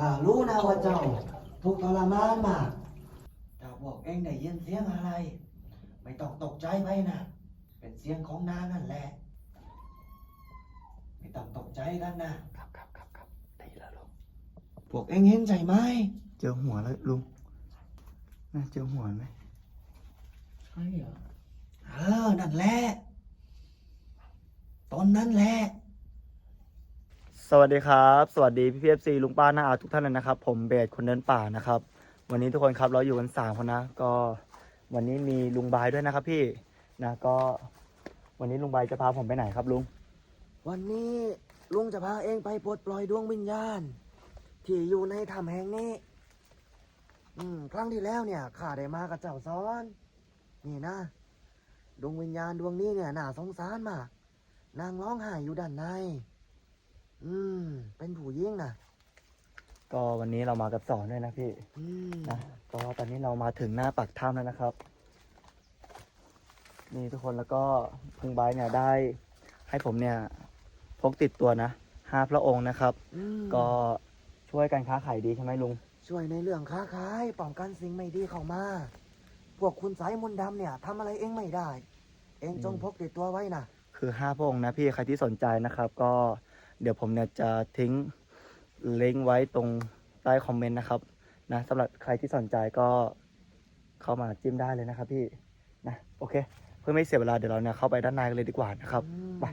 ข้ารู้นะว่าเจ้าทุกข์ทรมานมากถ้าพวกเองได้ยินเสียงอะไร ไม่ต้องตกใจไปนะ เป็นเสียงของนางนั่นแหละ ไม่ต้องตกใจกันนะ ครับครับครับครับได้ยินแล้วลุงพวกเองเห็นใจไหม เจอหัวแล้วลุงน่าเจอหัวไหมใช่เหรอ เออ นั่นแหละ ตอนนั้นแหละ สวัสดีครับ สวัสดีพี่พีเอฟซีลุงป้าน้าอาทุกท่านเลยนะครับ ผมเบสคนเดินป่านะครับ วันนี้ทุกคนครับเราอยู่กันสามคนนะ ก็วันนี้มีลุงบายด้วยนะครับพี่นะก็ วันนี้ลุงบายจะพาผมไปไหนครับลุง วันนี้ลุงจะพาเองไปปลดปล่อยดวงวิญญาณ ที่อยู่ในถ้ำแห่งนี้ อืมครั้งที่แล้วเนี่ยข้าได้มากับเจ้าซ้อน นี่นะดวงวิญญาณดวงนี้เนี่ยน่าสงสารมากนางร้องไห้อยู่ด้านใน อืม เป็นผู้หญิงนะก็วันนี้เรามากับสอนด้วยนะพี่อืมนะก็ตอนนี้เรามาถึงหน้าปากถ้ำแล้วนะครับ นี่ทุกคนแล้วก็ลุงบายเนี่ยได้ ให้ผมเนี่ยพกติดตัวนะห้าพระองค์นะครับ อืมก็ช่วยกันค้าขายดีใช่ไหมลุง ช่วยในเรื่องค้าขายป้องกันสิ่งไม่ดีเข้ามา พวกคุณสายมนต์ดำเนี่ยทำอะไรเองไม่ได้ เองจงอืม พกติดตัวไว้นะคือห้าพระองค์นะพี่ใครที่สนใจนะครับ ก็ เดี๋ยวผมเนี่ยจะทิ้งลิงก์ไว้ตรงใต้คอมเมนต์นะครับนะสำหรับใครที่สนใจก็เข้ามาจิ้มได้เลยนะครับพี่นะโอเค เพื่อไม่เสียเวลาเดี๋ยวเราเนี่ยเข้าไปด้านในกันเลยดีกว่านะครับอืมไป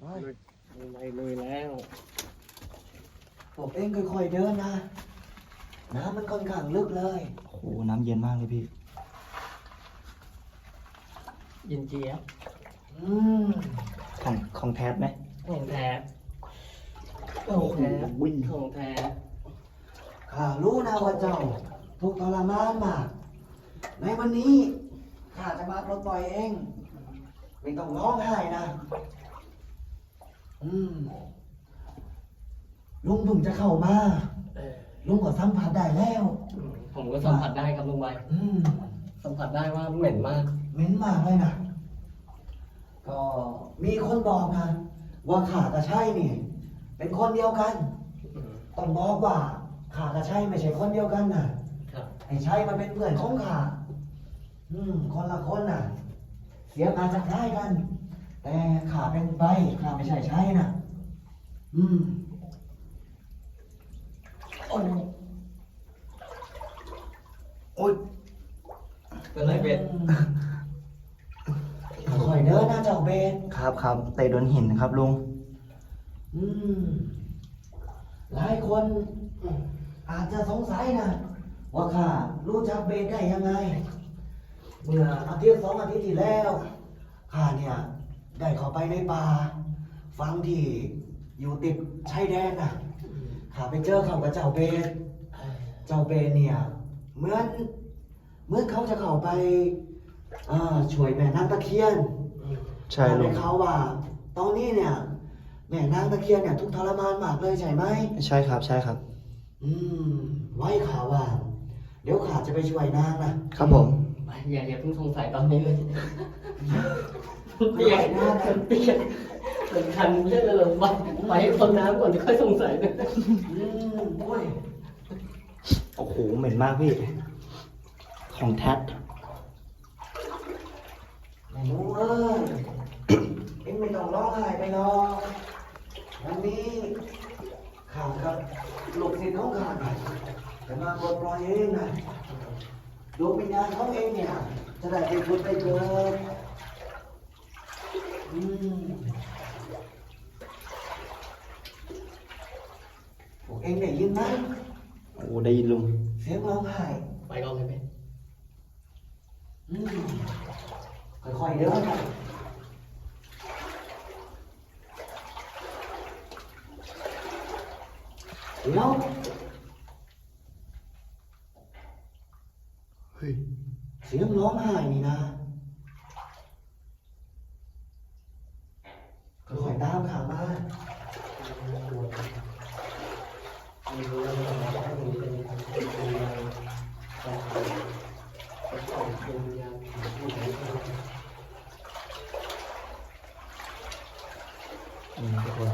ไปไปเลยแล้วพวกเองค่อยๆเดินนะน้ำมันค่อนข้างลึกเลยโอ้โหน้ำเย็นมากเลยพี่เย็นเจี๊ยบอืมของของแท้ไหมของแท้ ของแท้ของแท้ข้ารู้นะว่าเจ้าทุกข์ทรมานมาก ในวันนี้ข้าจะมาปลดปล่อยเอง ไม่ต้องร้องไห้นะ อืมลุงเพิ่งจะเข้ามาเออลุงก็สัมผัสได้แล้วอืมผมก็สัมผัสได้ครับลุงใบอืมสัมผัสได้ว่าเหม็นมาก เหม็นมากเลยนะก็มีคนบอกนะว่าข้ากับชัยนี่ เป็นคนเดียวกันอืมต้องบอกว่าข้ากับชัยไม่ใช่คนเดียวกันนะครับไอ้ชัยมันเป็นเพื่อนของข้าอืม คนละคนน่ะ เสียการจากได้กัน แต่ข้าเป็นไปข้าไม่ใช่ชัยนะอืมโอ้ยโอ้ยเป็นไรเบ็ดค่อยๆเดินนะเจ้าเบนครับครับเตะโดนหินครับลุง อืม หลายคนอาจจะสงสัยนะว่าข้ารู้จักเบนได้ยังไง เมื่ออาทิตย์สองอาทิตย์ที่แล้วข้าเนี่ย ได้เข้าไปในป่าฟังที่อยู่ติดชายแดนนะข้าไปเจอเขากับเจ้าเบนเจ้าเบนเนี่ยเหมือนเหมือนเขาจะเข้าไปอ่าช่วยแม่นางตะเคียนใช่ลุได้งข่าวว่า ตอนนี้เนี่ย แม่นางตะเคียนเนี่ยทุกข์ทรมานมากเลยใช่ไหม ใช่ครับ ใช่ครับ อืม ไว้ข่าวว่า เดี๋ยวข้าจะไปช่วยนางนะครับผมไปอย่าอย่าเพิ่งสงสัยตอนนี้เลยเปียกมันเปียกเหมือนคันเรื่องอะไรไปไปให้คนน้ำก่อนจะค่อยสงสัยนะอืมโอ้ยโอ้โห เหม็นมากพี่ ของแท้แม่หนูเอ้ย เอ็งไม่ต้องร้องไห้ไปหรอก วันนี้ข้ากับลูกศิษย์ของข้าเนี่ยจะมาปลดปล่อยเองนะดวงวิญญาณของเองเนี่ยจะได้ไปพุดไปเกิดอืมพวกเองได้ยินไหมโอ้ได้ยินลุงเสียงร้องไห้ไปก่อนเลยเบ็ดอืมค่อยๆเดินนะ แล้วเฮ้ยเสียงร้องไห้นี่นะค่อยๆตามขามา ไม่รู้ว่ามันจะให้ผมเป็นเป็นวิญญาณแต่ของเป็นวิญญาณผู้ใดก็ได้ นี่ทุกคน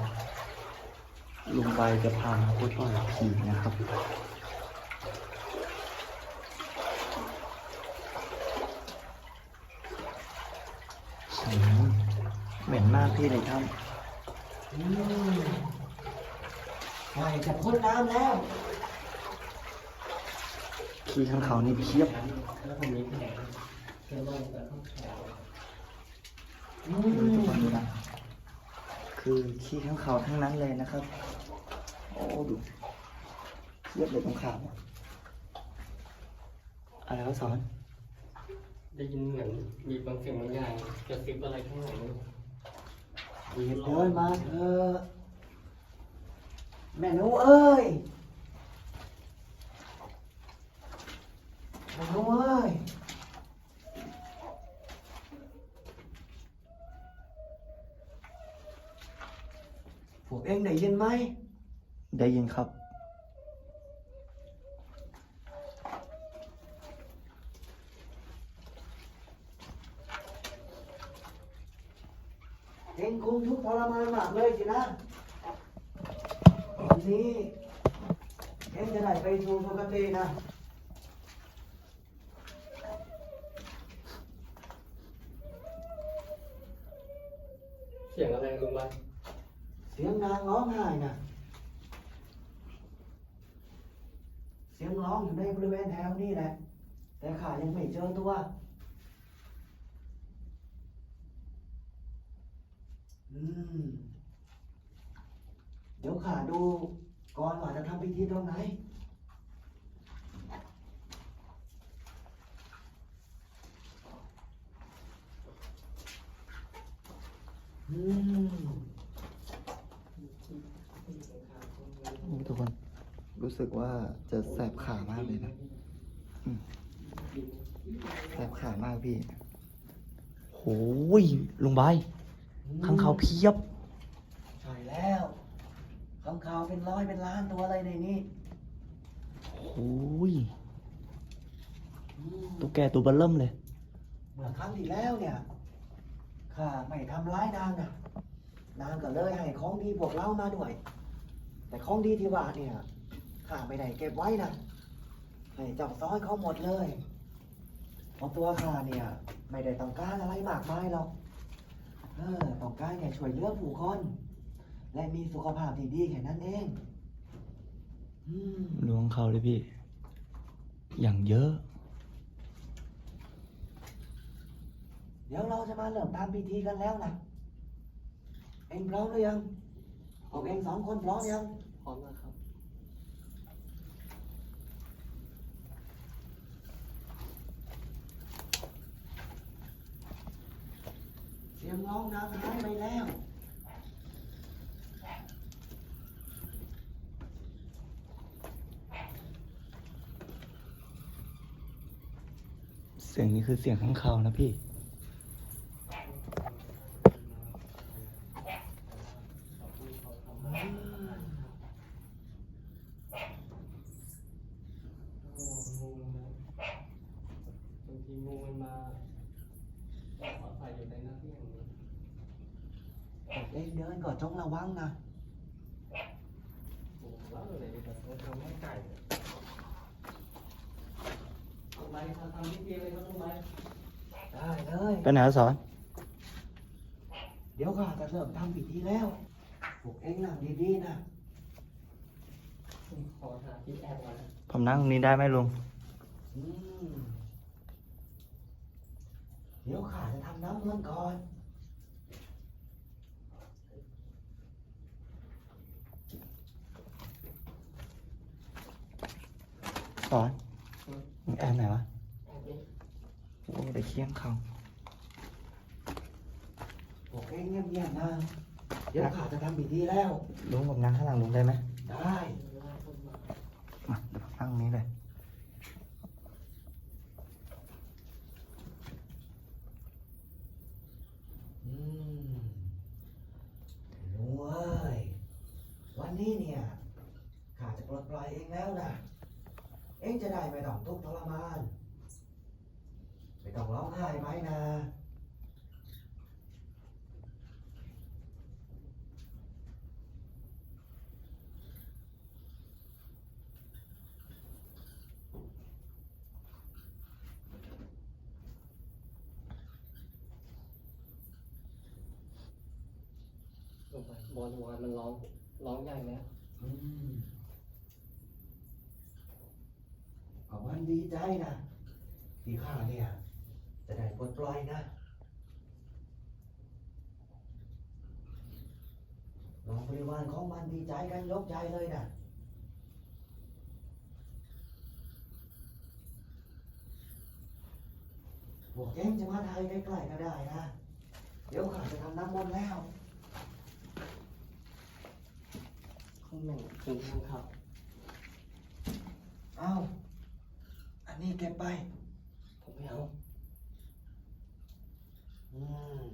ลุงไป จะพามาพูดต่อยผีนะครับอืมเหม็นมากพี่ในถ้อืมไม่จะพ้นน้ำแล้วำขี้ข้างเขานี่เพียบแล้วผมมีแผลเชื่อว่าจะต้องแผลอืดูทุกมคนดูนะคือขี้ข้างเขาทั้งนั้นเลยนะครับโอ้ดูเพียบเลยตรงขาเนี่ยอะไรเขาสอน ได้ยินเหมือนมีบางสิ่งบางอย่างกระซิบอะไรข้างหลังนี่เดินมาเถอะแม่หนูเอ้ยแม่หนูเอ้ยพวกเอ็งได้ยินไหม ได้ยินครับ เอ็งคงทุกข์ทรมานมากเลยสินะวันนี้เอ็งจะได้ไปสู่ปกตินะเสียงอะไรลุงบ้านเสียงนางร้องไห้นะเสียง ร้องอยู่ในบริเวณแถวนี้แหละ แต่ข้ายังไม่เจอตัว อืม เดี๋ยวข้าดูก่อนว่าจะทำพิธีตรงไหนอืม ทุกคนรู้สึก ว่าจะแสบขามากเลยนะอืมแสบขามากพี่โหยลุงใบายข้างเขาเพียบ ใช่แล้วข้างคาวเป็นร้อยเป็นล้านตัวเลยในนี้โหยตุ๊กแกตัวเบลเริ่มเลยเมื่อครั้งที่แล้วเนี่ยข้าไม่ทำร้ายนางนะนางก็เลยให้ของดีพวกเรามาด้วย แต่ของดีที่ว่าเนี่ย ข้าไม่ได้เก็บไว้นะให้เจ้าซ้อยเขาหมดเลย เพราะตัวข้าเนี่ย ไม่ได้ต้องการอะไรมากมายหรอกเออต้องการแค่ช่วยเหลือผู้คน และมีสุขภาพที่ดีแค่นั้นเองอืมล้วงเขาเลยพี่ อย่างเยอะ เดี๋ยวเราจะมาเริ่มทำพิธีกันแล้วนะเองพร้อมหรือยังพวกเองสองคนพร้อมยัง พร้อมแล้วครับ เสีย งร้องนางหายไปแล้วเสียงนี้คือเสียงข้างเขานะพี่ โอ้งูนะบางทีงูมันมาอาศัยอยู่ในหน้าที่อย่างนี้ พวกเองเดินก็จงระวังนะ โอ้โหแล้วเลยดีกว่าเราทำให้ไก่ลง ไปทำทำพิธีเลยครับลงไปได้เลยไปไหนอะสอน เดี๋ยวข้าจะเริ่มทำพิธีแล้วพวกเองนั่งดีๆนะขอหาที่แอบก่อนนะผมนั่งตรงนี้ได้ไหมลุง อืมเดี๋ยวข้าจะทำน้ำมนต์ก่อน สอนมึงแอบไหนวะแอบนี้ โอ้ได้เคียงเขาพวกเองเงียบๆนะเดี๋ยวข้าจะทำพิธีแล้ว ลุงผมนั่งข้างหลังลุงได้ไหมได้ล่าต้นไม้มาเดี๋ยวผมนั่งตรงนี้เลยอืมหนูเอ้ยวันนี้เนี่ยข้าจะปลดปล่อยเองแล้วนะเองจะได้ไม่ต้องทุกข์ทรมานไม่ ต้องร้องไห้ไหมนะ บอลวานมันร้องร้องใหญ่ไหมอืมก็มันดีใจนะที่ข้าเนี่ย จะได้ปลดปล่อยนะลองบริวารของมันดีใจกันยกใจเลยนะพวกเจ๊งจะมาไทยใกล้ๆก็ได้นะ เดี๋ยวข้าจะทำน้ำมนต์แล้วข้างหนึ่งถึงทางเขาเอา อันนี้เก็บไป ผมไม่เอา อืม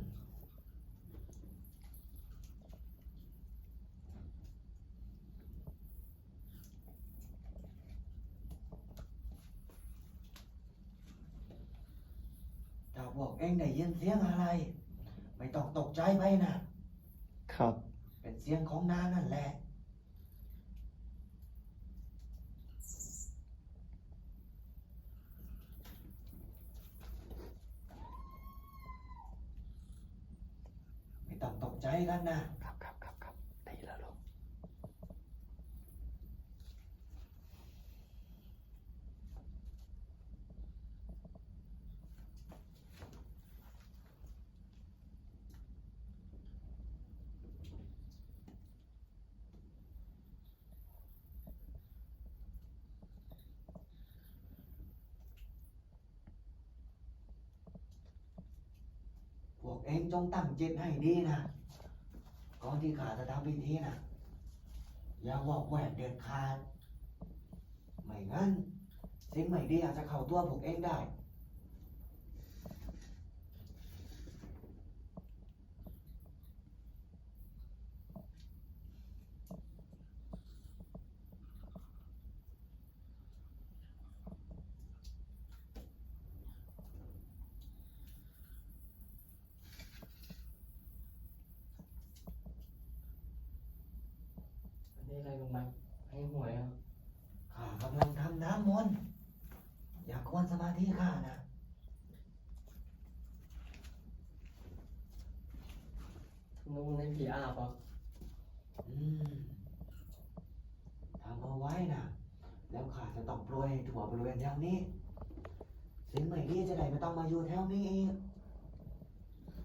ถ้าพวกเองได้ยินเสียงอะไร ไม่ต้องตกใจไปนะ ครับ เป็นเสียงของนางนั่นแหละ ไม่ต้องตกใจกันนะ ครับครับครับครับดีแล้วลุง พว กเองจงตั้งจิตให้ดีนะก่อนที่ข้าจะทำพิธีนะอย่าบอกแหวกเด็ดขาด ไม่งั้นสิ่งไม่ดีอาจจะเข้าตัวพวกเองได้ อั นนี้อะไรลงไปให้หวยอะข้ากำลังทำน้ำมนต์อย่ากวนสมาธิข้านะนุ่งให้ผีอาบอะอืมทำเอาไว้นะแล้วข้าจะต้องโปรยให้ทั่วบริเวณแถวนี้สิ่งไม่ดีจะได้ไม่ต้องมาอยู่แถวนี้อีก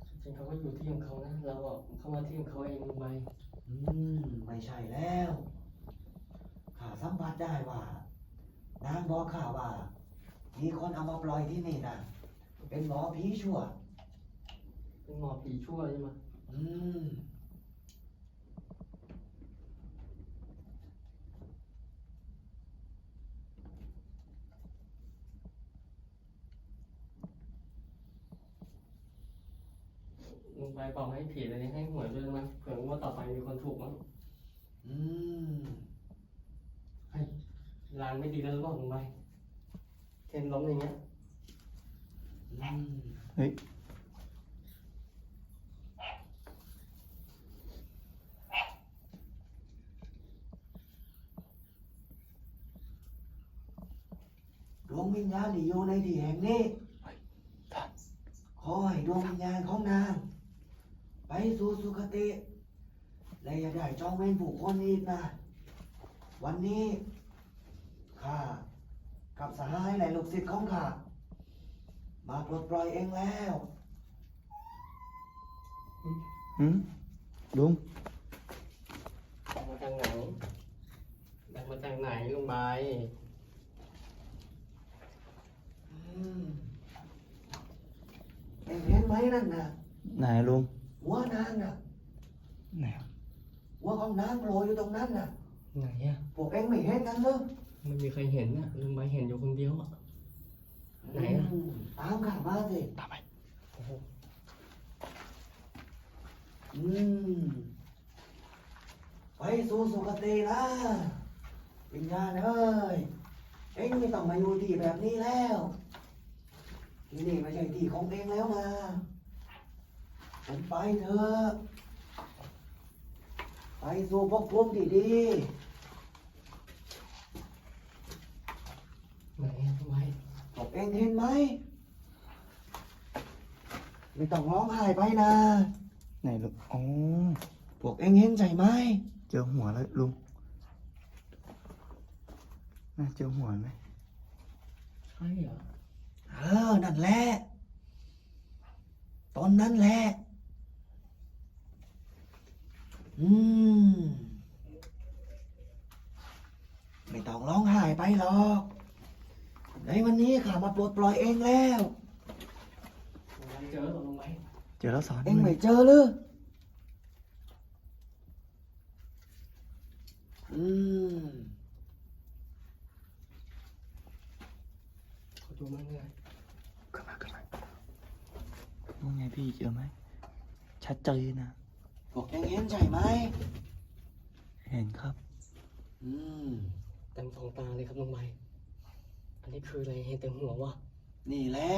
จริงๆเขาก็อยู่ที่ของเขานะ เราอะเข้ามาที่ของเขาเองลงไป อืม ไม่ใช่แล้วข้าสัมผัสได้ว่า นางบอกข้าว่า มีคนเอามาปล่อยที่นี่นะเป็นหมอผีชั่ว เป็นหมอผีชั่วใช่ไหมอืม ลงไปบอกให้ผีอะไรนี้ให้หวยด้วยมั้ยเผื่อว่าต่อไปมีคนถูกมั้งอืมลางไม่ดีแล้วหรือเปล่าลงไปเทนล้มอย่างเงี้ยอืมเฮ้ยดวงวิญญาณที่อยู่ในที่แห่งนี้ท่านขอให้ดวงวิญญาณของนาง ไปสู่สุคติและอย่าได้จองเวรผู้คนอีกนะ วันนี้ข้ากับสหายและลูกศิษย์ของข้ามาปลดปล่อยเองแล้วหืมลุงดังมาจากไหนดังมาจากไหนลงไปอืมเอ็งเห็นไหมนั่นน่ะไหนลุง หัวนางน่ะไหนครับหัวของนางโผล่อยู่ตรงนั้นน่ะไหนอะพวกเอ็งไม่เห็นกันเลยไม่มีใครเห็นนะลงไปเห็นอยู่คนเดียวอะไหนน่ะอืมตามข้ามาสิตามไปโอ้โหอืมไปสู่สุคตินะวิญญาณเอ้ยเอ็งไม่ต้องมาอยู่ที่แบบนี้แล้วที่นี่ไม่ใช่ที่ของเอ็งแล้วนะ ผมไปเถอะไปสู่ภพภูมิที่ดีไหนอะลงไปพวกเอ็งเห็นไหม ไม่ต้องร้องไห้ไปนะ ไหนลุงอ๋อพวกเองเห็นใจไหม เจอหัวแล้วลุงน่าเจอหัวไหมใช่เหรอ เออ นั่นแหละ ตอนนั้นแหละ อืม ไม่ต้องร้องไห้ไปหรอก ในวันนี้ข้ามาปลดปล่อยเองแล้วลุงไว้เจอเหรอลุงไว้เจอแล้วสอนเองไม่เจอหรืออืมขอดูมั่งเลยขึ้นมาขึ้นมาว่าไงพี่เจอไหมชัดเจนนะ พวกเองเห็นใช่ไหม เห็นครับ อืม เต็มสองตาเลยครับลุงไว้อันนี้คืออะไรเห็นเต็มหัววะนี่แหละ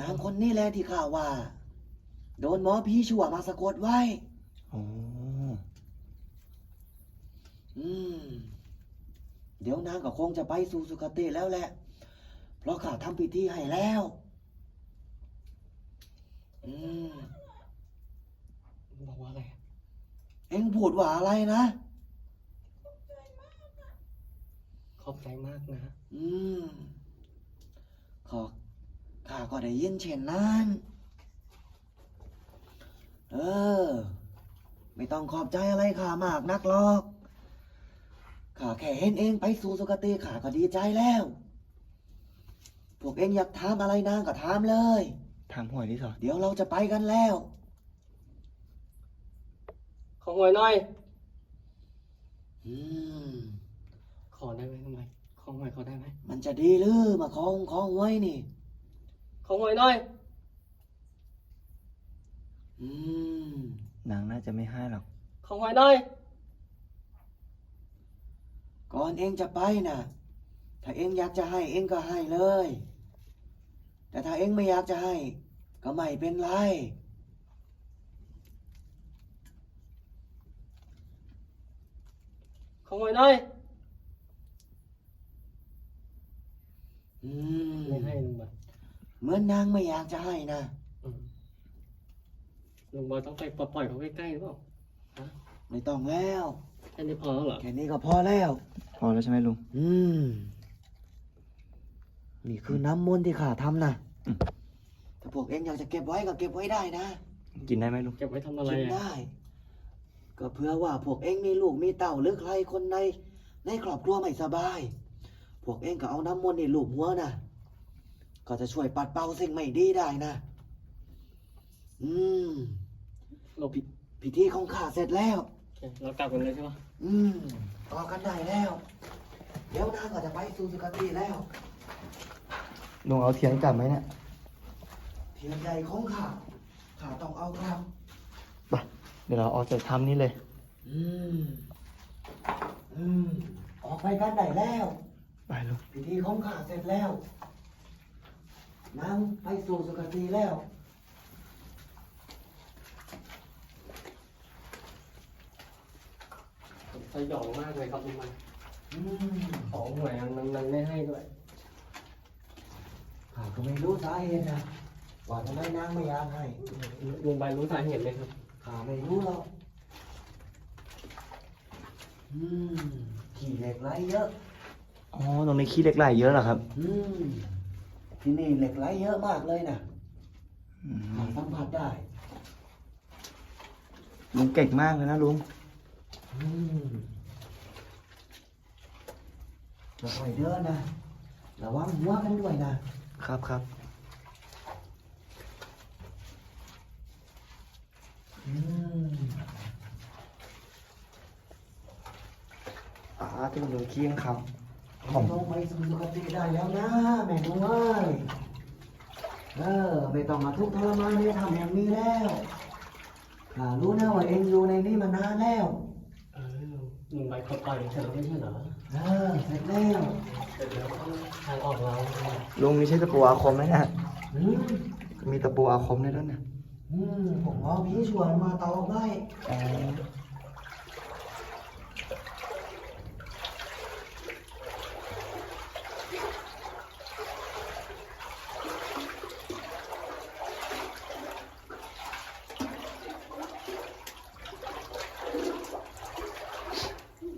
นางคนนี้แหละที่ข้าว่า โดนหมอผีชั่วมาสะกดไว้ โอ้ อืม เดี๋ยวนางก็คงจะไปสู่สุคติแล้วแหละ เพราะข้าทำพิธีให้แล้ว อืม บอกว่าอะไร เอ็งพูดว่าอะไรนะ ขอบใจมากนะ อืมขอข้าก็ได้ยินเช่นนั้น เออ ไม่ต้องขอบใจอะไรข้ามากนักหรอกข้าแค่เห็นเองไปสู่สุคติข้าก็ดีใจแล้ว พวกเองอยากถามอะไรนางก็ถามเลย ถามหวยที่สอนเดี๋ยวเราจะไปกันแล้ว ขอหวยหน่อยอืมขอได้ไหมลุงไว้ขอหวยขอได้ไหมมันจะดีหรือมาคองคองไว้นี่ ขอหวยหน่อย อืมนางน่าจะไม่ให้หรอก ขอหวยหน่อย ก่อนเองจะไปน่ะถ้าเองอยากจะให้ เองก็ให้เลย แต่ถ้าเองไม่อยากจะให้ ก็ไม่เป็นไร ขอหวยหน่อยอืมไม่ให้ลุงไว้เหมือนนางไม่อยากจะให้นะ อืมลุงบอยต้องไปปล่อยเขาใกล้ๆหรือเปล่าไม่ต้องแล้ว แค่นี้พอแล้วเหรอแค่นี้ก็พอแล้ว พอแล้วใช่ไหมลุง อืม นี่คือน้ำมนต์ที่ข้าทำนะอืม ถ้าพวกเองอยากจะเก็บไว้ก็เก็บไว้ได้นะ กินได้ไหมลุง เก็บไว้ทำอะไรกินอะได้ ก็เพื่อว่าพวกเองมีลูกมีเต่าหรือใครคนใน ในครอบครัวไม่สบาย พวกเองก็เอาน้ำมนต์ในลูกหัวนะก็จะช่วยปัดเป่าสิ่งไม่ดีได้นะ อืมหลบพิธีของข้าเสร็จแล้วโอเคเรากลับกันเลยใช่ปะอืมต่อกันได้แล้ว เดี๋ยวนางก็จะไปสู่สุคติแล้ว ลุงเอาเทียนกลับไหมเนี่ย เทียนใหญ่ของข้าข้าต้องเอาครับไป เดี๋ยวเราออกจากถ้ำนี้เลย อืม อืม ออกไปกันได้แล้ว ไปลุงพิธีของข้าเสร็จแล้วนางไปสู่สุคติแล้ว ผมสยองมากเลยครับลุงมันอืมของหวยมันมันไม่ให้ด้วย ข้าก็ไม่รู้สาเหตุนะว่าทำไมนางไม่อยากให้ ลุงใบรู้สาเหตุไหมครับ ข้าไม่รู้หรอกอืมขี่เหล็กไหลเยอะ อ๋อ ตรงนี้ขี้เหล็กไหลเยอะเหรอครับ อืมที่นี่เหล็กไหลเยอะมากเลยนะอืข้ามสัมผัสได้ลุงเก่งมากเลยนะลุง อืมจะค่อยเดินนะ ระวังหัวกันด้วยนะ ครับครับ อืมอ่าที่มันดูขี้ยังคผมลงไปสู่สุคติได้แล้วนะแม่หนูเอ้ยเออไม่ต้องมาทุกข์ทรมานในทำอย่างนี้แล้วข้ารู้นะว่าเองอยู่ในนี้มานานแล้วเออลุงใบเขาปล่อยเสร็จแล้วไม่ใช่เหรอเออเสร็จแล้วเสร็จแล้วต้องทางออกเราำลุงมีใช้ตะปูอาคมไหมเนะอืมมีตะปูอาคมด้วยด้วยนะ ผมว่าพี่ชวนมาเตาไม้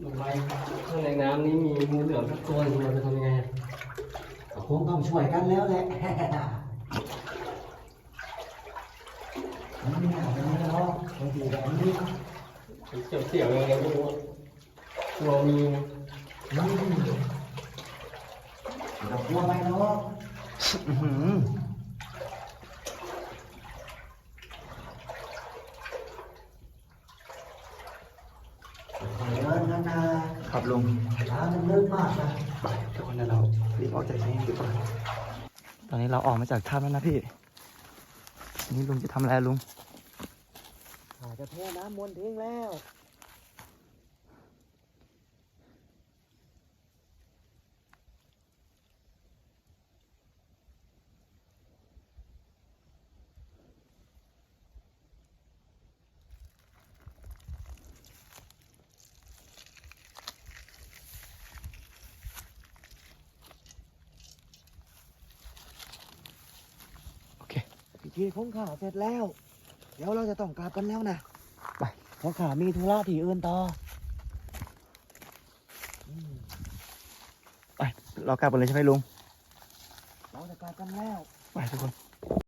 ลงไปข้างในน้ำนี้มีงูเหลือมสักตัวหนึงเราจะทำยังไงอะ คงต้องช่วยกันแล้วแหละ ไม่น่าเป็นไรหรอกบางทีแบบนี้เสียวเสียวๆยังไงไม่รู้อะกลัวมีนะอืมเรากลัวไปเนาะอื้อหือค่อยเดินกันนะครับลุงทางมันลึกมากนะไปทุกคนเดี๋ยวเรารีบออกจากที่นี่ดีกว่าตอนนี้เราออกมาจากถ้ำแล้วนะพี่ นี่ลุงจะทำอะไรลุงอาจจะเทน้ำมนต์ทิ้งแล้ว พิธีของข้าเสร็จแล้ว เดี๋ยวเราจะต้องกลับกันแล้วนะไป เพราะข้ามีธุระที่อื่นต่ออืมไปเรากลับกันเลยใช่ไหมลุง เราจะกลับกันแล้ว ไปทุกคน